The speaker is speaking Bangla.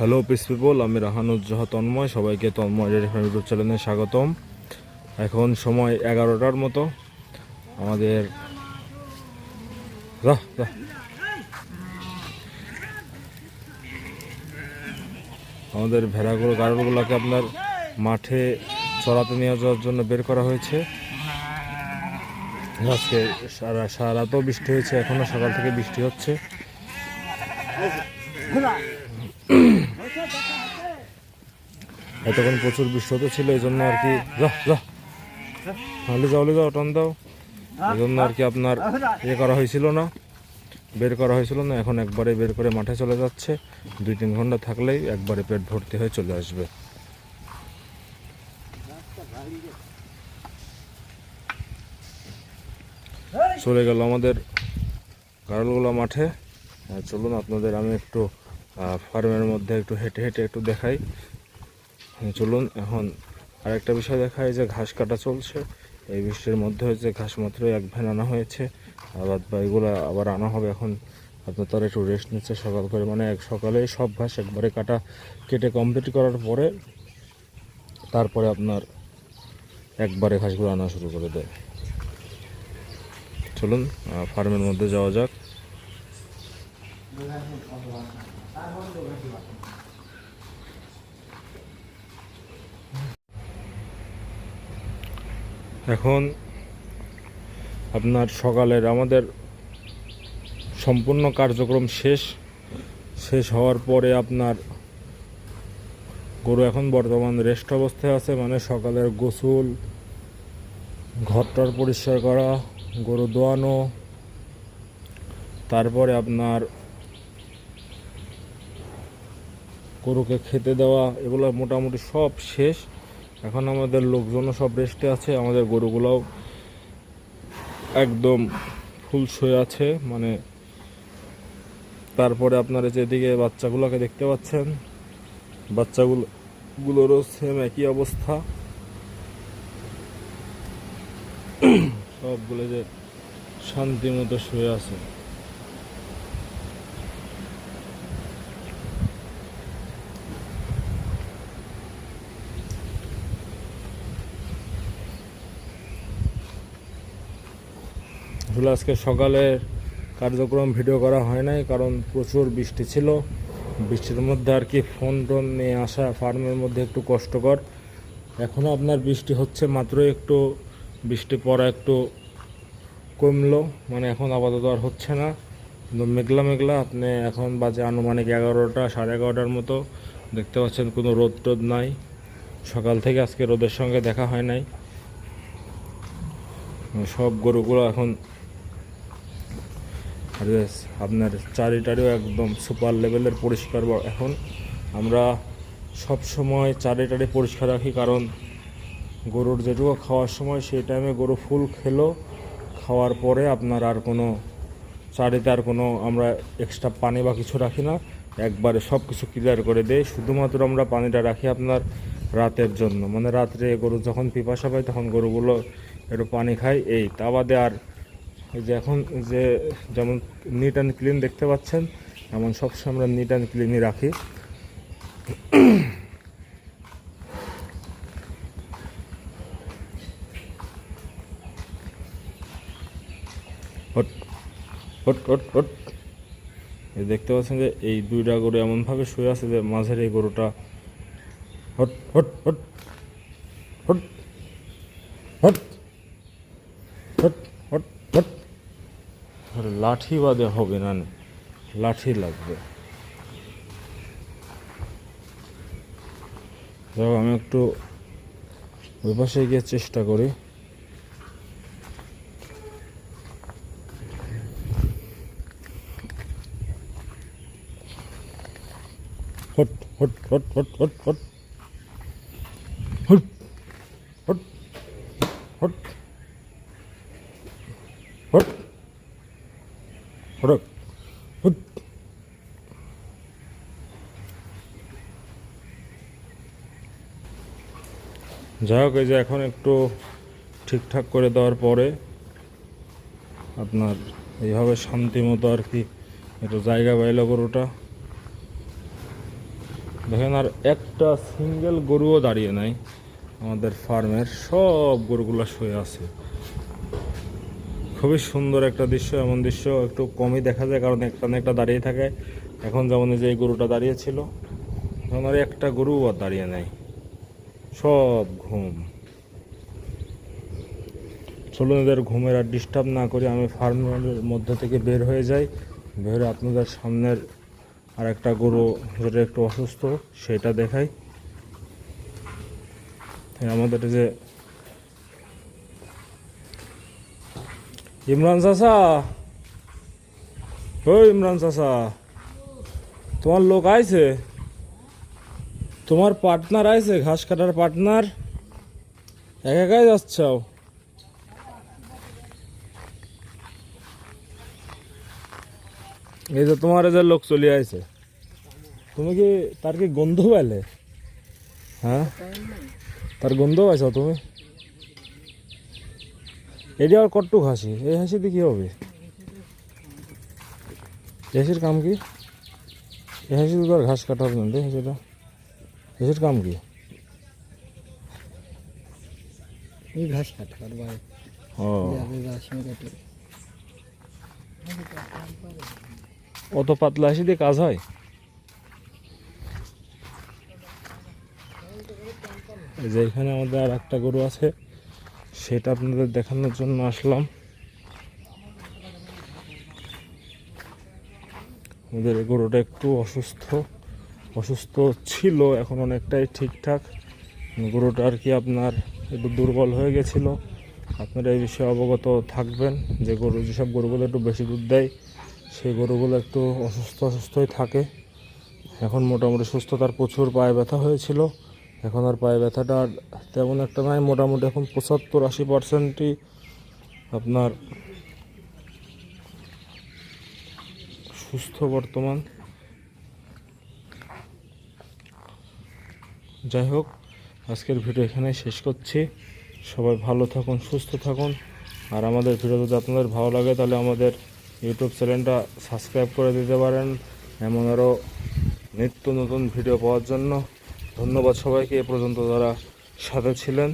হ্যালো পিস পিপল আমি রাহানুজ্জাহ তন্ময় সবাইকে তন্ময় রেড এফএম ইউটিউব চ্যানেলে স্বাগতম। এখন সময় এগারোটার মতো। আমাদের রাহ, রাহ। আমাদের ভেড়াগুলো গাড়লগুলোকে আপনার মাঠে চড়াতে নিয়ে যাওয়ার জন্য বের করা হয়েছে। আজকে সারা সারা রাতও বৃষ্টি হয়েছে এখনও সকাল থেকে বৃষ্টি হচ্ছে। এতক্ষণ প্রচুর বৃষ্টি ছিল, এই জন্য আর কি তাহলে যাও যাও টান দাও। এই জন্য আর কি আপনার ইয়ে করা হয়েছিল না, বের করা হয়েছিল না। এখন একবারে বের করে মাঠে চলে যাচ্ছে। দুই তিন ঘণ্টা থাকলেই একবারে পেট ভর্তি হয়ে চলে আসবে। চলে গেল আমাদের গাড়লগুলো মাঠে। চলুন, আপনাদের আমি একটু ফার্মের মধ্যে একটু হেঁটে হেঁটে একটু দেখাই। হ্যাঁ, চলুন এখন আরেকটা বিষয় দেখায় যে ঘাস কাটা চলছে। এই বৃষ্টির মধ্যে হচ্ছে ঘাস মাত্র এক ভ্যান আনা হয়েছে। আবার বা এগুলো আবার আনা হবে এখন। আপনার তারা একটু রেস্ট নিচ্ছে সকাল করে। মানে এক সকালে সব ঘাস একবারে কাটা কেটে কমপ্লিট করার পরে তারপরে আপনার একবারে ঘাসগুলো আনা শুরু করে দেয়। চলুন ফার্মের মধ্যে যাওয়া যাক। এখন আপনার সকালের আমাদের সম্পূর্ণ কার্যক্রম শেষ। শেষ হওয়ার পরে আপনার গরু এখন বর্তমান রেস্ট অবস্থায় আছে মানে সকালের গোসল, ঘরটার পরিষ্কার করা, গরু দোয়ানো, তারপরে আপনার গরুকে খেতে দেওয়া, এগুলো মোটামুটি সব শেষ। এখন আমাদের লোকজনও সব রেস্টে আছে, আমাদের গরুগুলোও একদম ফুল শুয়ে আছে মানে তারপরে আপনারা যেদিকে বাচ্চাগুলোকে দেখতে পাচ্ছেন বাচ্চাগুলো গুলোরও সেম একই অবস্থা। সবগুলো যে শান্তি মতো শুয়ে আছে। আসলে আজকে সকালের কার্যক্রম ভিডিও করা হয় নাই, কারণ প্রচুর বৃষ্টি ছিল। বৃষ্টির মধ্যে আর কি ফোন টোন নিয়ে আসা ফার্মের মধ্যে একটু কষ্টকর। এখনও আপনার বৃষ্টি হচ্ছে মাত্র একটু বৃষ্টি পড়া একটু কমলো মানে এখন আপাতত আর হচ্ছে না। কিন্তু মেঘলা মেঘলা, আপনি এখন বাজে আনুমানিক এগারোটা, সাড়ে এগারোটার মতো। দেখতে পাচ্ছেন কোনো রোদ টোদ নাই। সকাল থেকে আজকে রোদের সঙ্গে দেখা হয় নাই। সব গরুগুলো এখন আর আপনার চারিটারিও একদম সুপার লেভেলের পরিষ্কার এখন আমরা সব সময় চারিটারি পরিষ্কার রাখি, কারণ গরুর যেটুকু খাওয়ার সময় সেই টাইমে গরু ফুল খেলো, খাওয়ার পরে আপনার আর কোনো চারিতে আর কোনো আমরা এক্সট্রা পানি বা কিছু রাখি না। একবারে সব কিছু ক্লিয়ার করে দেয় শুধুমাত্র আমরা পানিটা রাখি আপনার রাতের জন্য। মানে রাত্রে গরু যখন পিপাসা পায়, তখন গরুগুলো একটু পানি খায়। এই, তা বাদে আর এই যে এখন যে যেমন নিট অ্যান্ড ক্লিন দেখতে পাচ্ছেন, এমন সবসময় আমরা নিট অ্যান্ড ক্লিনই রাখি। হট হট এই দেখতে পাচ্ছেন যে এই দুইটা গরু এমনভাবে শুয়ে আছে যে মাঝের এই গরুটা হট হট হট হট হট হট হট আর লাঠি বাদে হবে না। লাঠি লাগবে। দেখো, আমি একটু ওই পাশে গিয়ে চেষ্টা করি। হট হট হট হট হট হট হট হট হট হট হট যাই হোক এই যে এখন একটু ঠিকঠাক করে দেওয়ার পরে আপনার এইভাবে শান্তি মতো আর কি একটু জায়গা পাইল গরুটা। দেখেন, আর একটা সিঙ্গেল গরুও দাঁড়িয়ে নাই আমাদের ফার্মের, সব গরুগুলো শুয়ে আছে। খুবই সুন্দর একটা দৃশ্য, এমন দৃশ্য, একটু কমই দেখা যায়, কারণ একটা একটা দাঁড়িয়ে থাকে। এখন যেমন যে এই গরুটা দাঁড়িয়ে ছিল, এখন আর একটা গরু আর দাঁড়িয়ে নাই। সব ঘুম। চলুন ঘুমের আর ডিস্টার্ব না করে আমি ফার্মের মধ্যে থেকে বের হয়ে যাই। বের আপনাদের সামনের আর একটা গরু যেটা একটু অসুস্থ, সেটা দেখাই। আমাদের যে ইমরান চাচা! ও ইমরান চাচা, তোমার লোক আইছে? তোমার পার্টনার আইছে, ঘাস কাটার পার্টনার একা একাই যাচ্ছাও? এই যে তোমার যে লোক চলে আইছে। তুমি কি তার কি গন্ধ পেলে হ্যাঁ? তার গন্ধ পাইছ তুমি? এটি আর কট্টুক হাসি। এই হাসিতে কি হবে? এই হাসির কাম কি? এই হাসিতে তো আর ঘাস কাটা না রে হাসিটা। হাসির কাম কি? এই ঘাস কাটা আর ও। ঘাস কাটে। অত পাতলা হাসি দিয়ে কাজ হয়? এই যে এখানে আমাদের আর একটা গরু আছে সেটা আপনাদের দেখানোর জন্য আসলাম। আমাদের গরুটা একটু অসুস্থ। অসুস্থ ছিল, এখন অনেকটাই ঠিকঠাক। গরুটা আর কি আপনার একটু দুর্বল হয়ে গেছিল। আপনারা এই বিষয়ে অবগত থাকবেন যে গরু, যেসব গরুগুলো একটু বেশি দুধ দেয়, সেই গরুগুলো একটু অসুস্থ অসুস্থই থাকে। এখন মোটামুটি সুস্থতার প্রচুর পায়ে ব্যথা হয়েছিল। এখন আর পায়ে ব্যথাটা তেমন একটা নাই, মোটামুটি এখন পঁচাত্তর আশি পার্সেন্টই আপনার সুস্থ বর্তমান। যাই হোক, আজকের ভিডিও এখানে শেষ করছি। সবাই ভালো থাকুন, সুস্থ থাকুন। আর আমাদের ভিডিও যদি আপনাদের ভালো লাগে, তাহলে আমাদের ইউটিউব চ্যানেলটা সাবস্ক্রাইব করে দিতে পারেন। এমন আরও নিত্য নতুন ভিডিও পাওয়ার জন্য। ধন্যবাদ সবাইকে, এ পর্যন্ত যারা সাথে ছিলেন।